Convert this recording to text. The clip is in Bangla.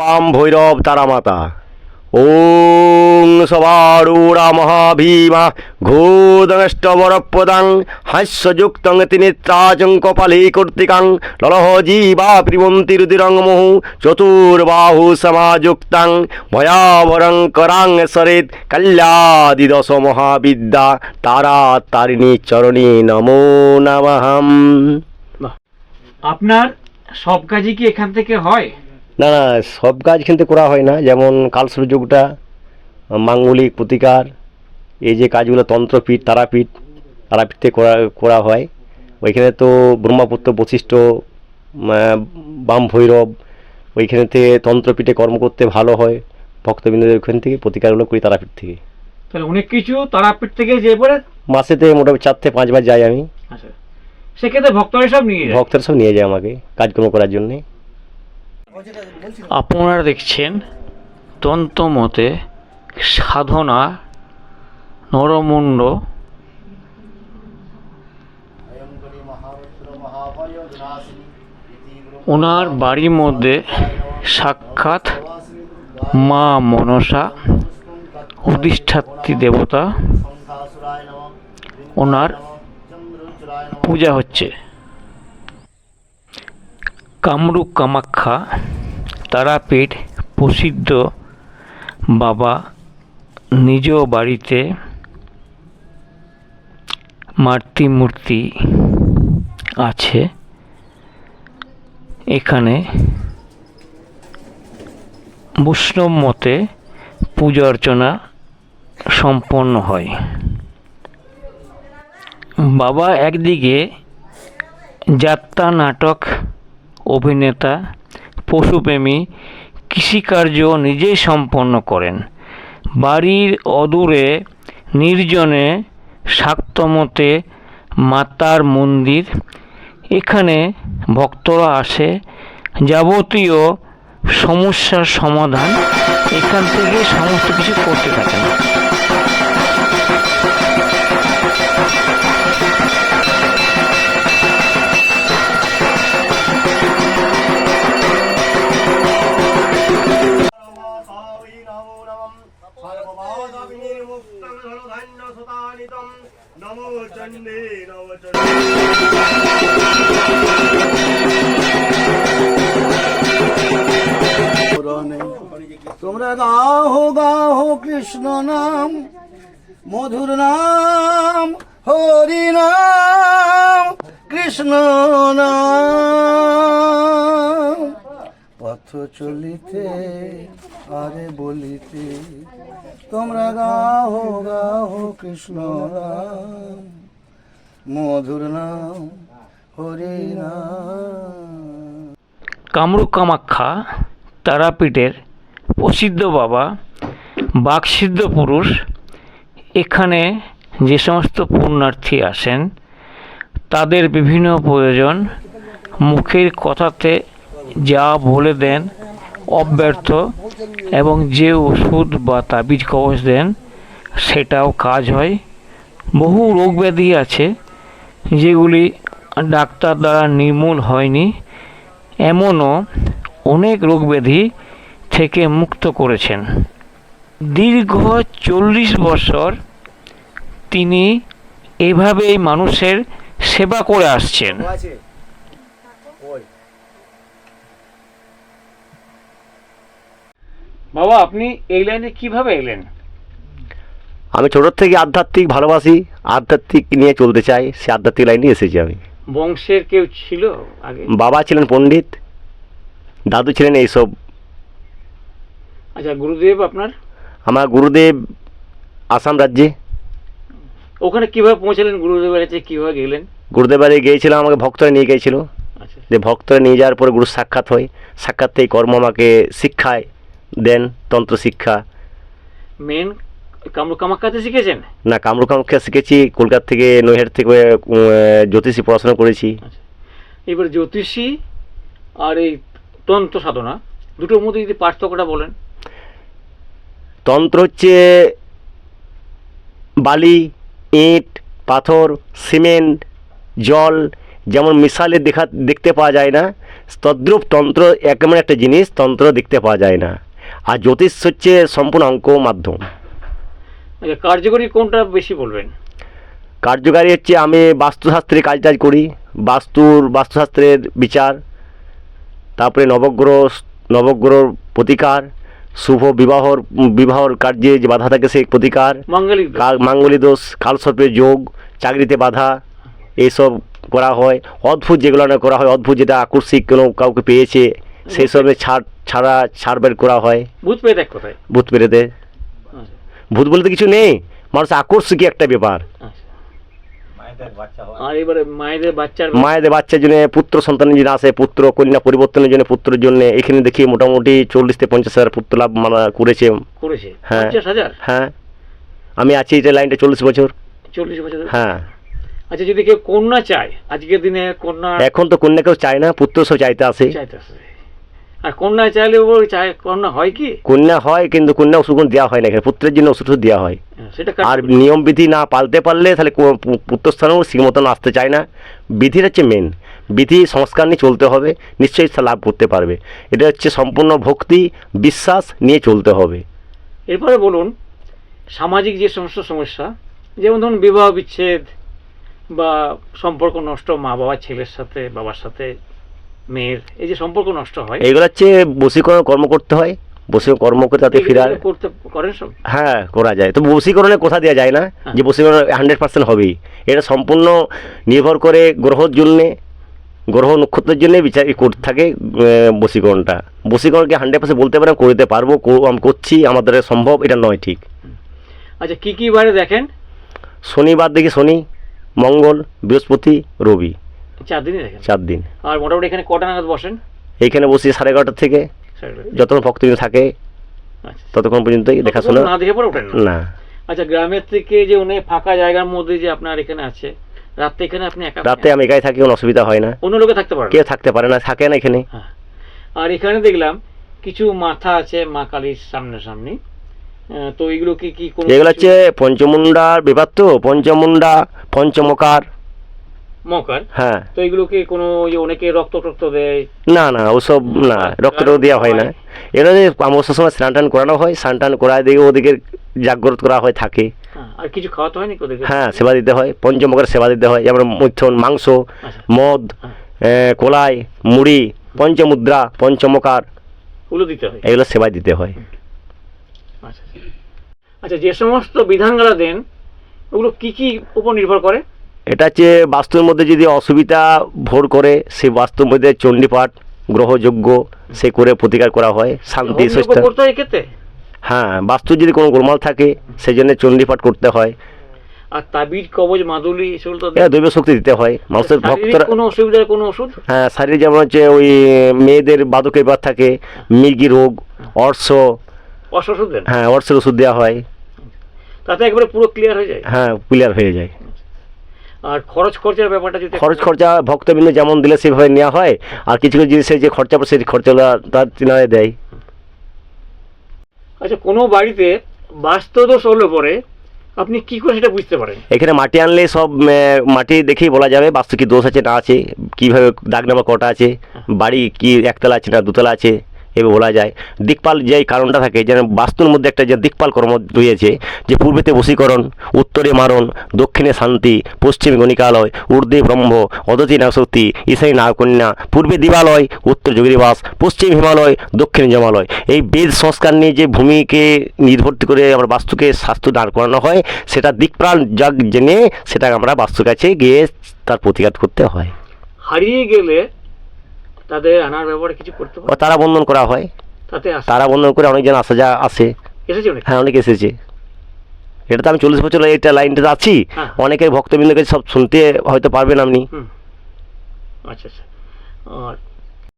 বাম ভৈরব তারামাতা। ওং সবারূঢ়া মহাভীমা ঘোদষ্টবরপদাং হাস্যযুক্তং তিনিত্রাচং কপালে কর্তিকাং ললহ জীবা প্রিবন্তি রুদিরং মুহু চতুর্বাহু সমাযুক্তাং ভয়াবরং করাং সরেত কল্যাদিদশ মহাবিদ্যা তারা তারিণী চরণী নমো নমঃ। আপনার সব কাজই কি এখান থেকে হয়? না না সব কাজ কিন্তু করা হয় না। যেমন কালসুর যুগটা মাঙ্গলিক প্রতিকার এই যে কাজগুলো তন্ত্রপীঠ তারাপীঠ তারাপীঠ করা করা হয়। ওইখানে তো ব্রহ্মপুত্র বশিষ্ঠ আহ, বাম ভৈরব ওইখানে থেকে তন্ত্রপীঠে কর্ম করতে ভালো হয়। ভক্তবৃন্দদের ওখান থেকে প্রতিকারগুলো করি তারাপীঠ থেকে। তাহলে অনেক কিছু তারাপীঠ থেকে যে পরে মাসেতে মোটামুটি চার থেকে পাঁচবার যাই আমি। আচ্ছা। সেক্ষেত্রে ভক্তরা সব নিয়ে ভক্তরা সব নিয়ে যায় আমাকে কাজকর্ম করার জন্যে। আপনারা দেখছেন তন্ত্রমতে সাধনা নরমুণ্ড। ওনার বাড়ির মধ্যে সাক্ষাৎ মা মনসা অধিষ্ঠাত্রী দেবতা, ওনার পূজা হচ্ছে। কামরূপ কামাখ্যা, তারাপীঠ প্রসিদ্ধ বাবা নিজ বাড়িতে মাতৃ মূর্তি আছে। এখানে বৈষ্ণব মতে পূজা অর্চনা সম্পন্ন হয়। বাবা একদিকে যাত্রা নাটক অভিনেতা, পশুপ্রেমী, কৃষিকার্য নিজেই সম্পন্ন করেন। বাড়ির অদূরে, নির্জনে, শাক্তমতে মাতার মন্দির। এখানে ভক্তরা আসে। যাবতীয় সমস্যার সমাধান এখান থেকে সমস্ত কিছু করতে থাকেন। তোমরা গাহো গাহো কৃষ্ণ নাম, মধুর নাম, হরি নাম, কৃষ্ণ নাম। পথ চলিতে আরে বলিতে তোমরা গাহো গাহো কৃষ্ণ নাম, মধুর নাম, হরি নাম। কামরূপ কামাখ্যা তারাপীঠের প্রসিদ্ধ বাবা, বাকসিদ্ধ পুরুষ, এখানে যে সমস্ত পুণ্যার্থী আসেন, তাদের বিভিন্ন প্রয়োজন, মুখের কথাতে যা বলে দেন, অব্যর্থ এবং যে ওষুধ বা তাবিজ কবচ দেন, সেটাও কাজ হয়। বহু রোগ ব্যাধি আছে, যেগুলি ডাক্তার দ্বারা নির্মূল হয়নি। এমনও অনেক রোগব্যাধি থেকে মুক্ত করেছেন। দীর্ঘ চল্লিশ বছর তিনি এভাবেই মানুষের সেবা করে আসছেন। বাবা আপনি এই লাইনে কীভাবে এলেন? আমি ছোটোর থেকে আধ্যাত্মিক ভালোবাসি আধ্যাত্মিক নিয়ে চলতে চাই সে আধ্যাত্মিক লাইনে এসেছি আমি। বংশের কেউ ছিল আগে? বাবা ছিলেন পণ্ডিত দাদু ছিলেন এইসব আচ্ছা গুরুদেব আপনার? আমার গুরুদেব আসাম রাজ্যে। ওখানে কীভাবে পৌঁছালেন? গুরুদেবের কাছে কীভাবে গেলেন? গুরুদেবারে গিয়েছিলাম আমাকে ভক্তরা নিয়ে গিয়েছিল। আচ্ছা যে ভক্তরা নিয়ে যাওয়ার পরে গুরু সাক্ষাৎ হয়। সাক্ষাৎ থেকে কর্ম আমাকে শিক্ষায় দেন তন্ত্র শিক্ষা। মেন কামরূপ কামাখ্যাতে শিখেছেন? না কামরূপ কামাখ্যা শিখেছি। কলকাতা থেকে নৈহাট থেকে জ্যোতিষী পড়াশোনা করেছি। এবার জ্যোতিষী আর এই তন্ত্র সাধনা দুটোর মধ্যে যদি পার্থক্যটা বলেন। তন্ত্র হচ্ছে বালি ইট পাথর সিমেন্ট জল যেমন মিশালে দেখা দেখতে পাওয়া যায় না তদ্রূপ তন্ত্র একেমন একটা জিনিস তন্ত্র দেখতে পাওয়া যায় না। আর জ্যোতিষ হচ্ছে সম্পূর্ণ অঙ্ক মাধ্যম। আচ্ছা কার্যকরী কোনটা বেশি বলবেন? কার্যকারী হচ্ছে আমি বাস্তুশাস্ত্রে কাজ টাজ করি বাস্তুর বাস্তুশাস্ত্রের বিচার তারপরে নবগ্রহ নবগ্রহর প্রতিকার শুভ বিবাহর বিবাহর কার্যে যে বাধা থাকে সেই প্রতিকার মাঙ্গলিক দোষ। কাল মাঙ্গলি দোষ কালসর্পের যোগ চাকরিতে বাধা এইসব করা হয়। অদ্ভুত যেগুলো না করা হয় অদ্ভুত যেটা আকস্মিক কোনো কাউকে পেয়েছে সেই সবে ছাড় ছাড়া ছাড় বের করা হয়। ভূত দেখ কোথায়। ভূত পেরেতে ভূত বলতে কিছু নেই মানুষ আকস্মিক একটা ব্যাপার। আচ্ছা। মায়েদের বাচ্চার জন্য পুত্র সন্তানের জন্য আসে পুত্র কন্যা পরিবর্তনের জন্য পুত্রের জন্য এখানে দেখি মোটামুটি চল্লিশ থেকে পঞ্চাশ হাজার পুত্র লাভ মানা করেছে। করেছে? হ্যাঁ। হ্যাঁ। আমি আছি এটা লাইনটা চল্লিশ বছর। চল্লিশ বছর? হ্যাঁ। আচ্ছা যদি কেউ কন্যা চায় আজকের দিনে কন্যা এখন তো কন্যা কেউ চায় না পুত্র সব চাইতে আসে। আর কন্যা চাইলে কন্যা হয় কি? কন্যা হয় কিন্তু কন্যা ওষুধ দেওয়া হয় না এখানে। পুত্রের জন্য ওষুধ দেওয়া হয়। হ্যাঁ, সেটা আর নিয়ম বিধি না পালতে পারলে তাহলে পুত্রস্থানেও ঠিক মতন আসতে চায় না। বিধির হচ্ছে মেন বিধি সংস্কার নিয়ে চলতে হবে নিশ্চয়ই তা লাভ করতে পারবে। এটা হচ্ছে সম্পূর্ণ ভক্তি বিশ্বাস নিয়ে চলতে হবে। এরপরে বলুন সামাজিক যে সমস্ত সমস্যা যেমন ধরুন বিবাহ বিচ্ছেদ বা সম্পর্ক নষ্ট মা বাবা ছেলের সাথে বাবার সাথে মেয়ের এই যে সম্পর্ক নষ্ট হয়। এইগুলো হচ্ছে বসীকরণ কর্ম করতে হয়। বসীকরণ কর্ম করে তাতে ফিরার করতে করেন সব? হ্যাঁ করা যায়। তো বসীকরণে কোথা দেওয়া যায় না হ্যাঁ। যে বসীকরণ হান্ড্রেড পার্সেন্ট হবেই। এটা সম্পূর্ণ নির্ভর করে গ্রহর জন্যে গ্রহ নক্ষত্রের জন্য বিচার করতে থাকে আহ, বশীকরণটা। বশীকরণকে হান্ড্রেড পার্সেন্ট বলতে পারেন করতে পারব আমি করছি আমাদের সম্ভব এটা নয় ঠিক। আচ্ছা কি কি বারে দেখেন? শনিবার দেখি শনি মঙ্গল বৃহস্পতি রবি। চার দিনই দেখেন। চার দিন। আর মোটামুটি এখানে কটা নাগাদ বসেন? এইখানে বসি সাড়ে এগারোটার থেকে। যতক্ষণ ভক্তদিন থাকে আচ্ছা। ততক্ষণ পর্যন্তই দেখাশোনা না দেখে পরে ওঠেন না? আচ্ছা গ্রামের থেকে যে অনেক ফাঁকা জায়গার মধ্যে যে আপনার এখানে আছে রাতে এখানে আপনি একা রাতে আমি একাই থাকি কোনো অসুবিধা হয় না। অন্য লোকে থাকতে পারেন কেউ থাকতে পারে না থাকে না এখানে। হ্যাঁ। আর এখানে দেখলাম কিছু মাথা আছে মা কালীর সামনে সামনে। তো এগুলো কি কি এগুলো হচ্ছে পঞ্চমুন্ডার ব্যাপার তো পঞ্চমুন্ডা পঞ্চমকার। মকার হ্যাঁ। তো এগুলো কি কোনো অনেকে রক্ত টক্ত দেয়? না না ওসব না রক্ত দেওয়া হয় না। যে অবসর সময় স্নান টান করানো হয় স্নান টান করায় দিকে ওদিকে জাগ্রত করা হয় থাকে। হ্যাঁ, আর কিছু খাওয়াতে হয়নি ওদেরকে? হ্যাঁ সেবা দিতে হয় পঞ্চমকার সেবা দিতে হয় যেমন মৈথন মাংস আচ্ছা। মদ হ্যাঁ। কলাই মুড়ি পঞ্চমুদ্রা পঞ্চমকার দিতে হয়? এগুলো সেবা দিতে হয়। আচ্ছা আচ্ছা। আচ্ছা যে সমস্ত বিধানগুলো দেন ওগুলো কি কি উপর নির্ভর করে? এটা হচ্ছে বাস্তুর মধ্যে যদি অসুবিধা ভোর করে সেই বাস্তুর মধ্যে চণ্ডীপাঠ গ্রহযোগ্য সে করে প্রতিকার করা হয়। শান্তি হয় হ্যাঁ বাস্তুর যদি কোনো গোলমাল থাকে সেই জন্য চণ্ডীপাঠ করতে হয়। আর তাবিজ কবজ মাদুলি সেগুলো তো দৈব শক্তি দিতে হয়। মানুষের ভক্তরা কোনো অসুবিধার কোনো ওষুধ? হ্যাঁ শারীরিক যেমন হচ্ছে ওই মেয়েদের বাদকের ব্যাপার থাকে মির্গি রোগ অর্শ। অস ওষুধ হ্যাঁ অর্শের ওষুধ দেওয়া হয়। তাতে একবারে পুরো ক্লিয়ার হয়ে যায়? হ্যাঁ ক্লিয়ার হয়ে যায়। আর খরচ খরচার ব্যাপারটা যদি খরচ খরচা ভক্তবৃন্দ যেমন দিলে সেভাবে নেওয়া হয় আর কিছু কিছু জিনিসের যে খরচা পড়ে সেই খরচাগুলো তার তিনারে দেয়। আচ্ছা কোনো বাড়িতে বাস্তুদোষ হলে পরে আপনি কি করে সেটা বুঝতে পারেন? এখানে মাটি আনলে সব মাটি দেখেই বলা যাবে বাস্তু কি দোষ আছে না আছে কীভাবে দাগ নাম্বার কটা আছে বাড়ি কি একতলা আছে না দুতলা আছে এভাবে বলা যায়। দিকপাল যে কারণটা থাকে, যেন বাস্তুর মধ্যে একটা যে দিকপাল কর্ম রয়েছে, যে পূর্বেতে বশীকরণ, উত্তরে মারণ, দক্ষিণে শান্তি, পশ্চিমে গণিকালয়, ঊর্ধ্বে ব্রহ্ম, অদতি নাশক্তি, ঈশানী নাগকন্যা, পূর্বে দিবালয়, উত্তর যোগীবাস পশ্চিম হিমালয়, দক্ষিণ জমালয়। এই বেদ সংস্কার নিয়ে যে ভূমিকে নির্ভর করে আমরা বাস্তুকে স্বাস্থ্য দাঁড় করানো হয়, সেটা দিকপ্রাণ যাগ জেনে সেটা আমরা বাস্তুর কাছে গিয়ে তার প্রতিঘাত করতে হয়। হারিয়ে গেলে তাদের আনার ব্যাপারে কিছু করতে পারে? তারা বন্ধন করা হয়। তাতে আসে। তারা বন্ধন করে অনেকজন আসা যা আসে। এসেছে অনেক? হ্যাঁ অনেক এসেছে। এটা তো আমি চল্লিশ বছর এইটা লাইনটাতে আছি। হ্যাঁ। অনেকের ভক্তবৃন্দকে সব শুনতে হয়তো পারবেন আপনি। আচ্ছা আচ্ছা। আর